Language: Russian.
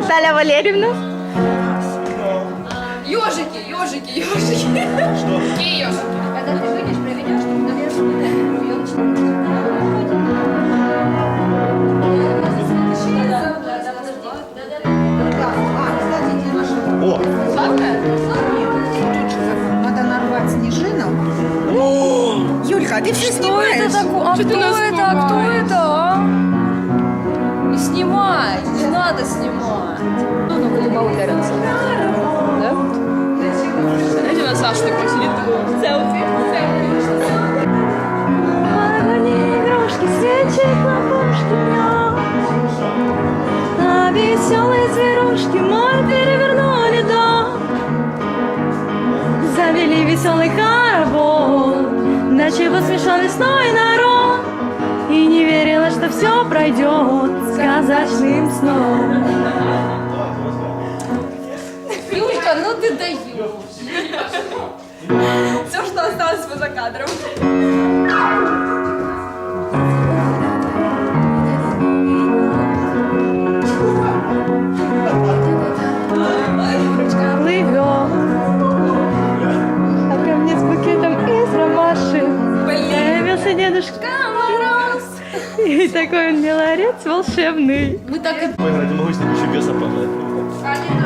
Наталья Валерьевна. Ежики, ежики, ежики. Какие ежики? Когда ты выйдешь, проведешь, то, наверное, О, Надо нарвать снежину. Юлька, а ты все Что снимаешь? это такое? А Что кто это? А кто это? Надо снимать. Ну, ну, голубовый горелся. Да? Знаете, на Сашу такой сидит. Селфи, селфи. игрушки, свечи, хлопушки, А веселые зверушки море перевернули дом. Завели веселый хоровод, до чего смешал весной народ. И не верила, что все пройдет сказочным сном. Юлька, ну ты даешь. Все, что осталось поза кадром. плывет. А ко мне с букетом из ромашек Появился Дедушка. И такой он милорец волшебный. Мы так и... мы ради могу с ним еще. А, не надо.